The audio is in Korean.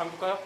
담글까요?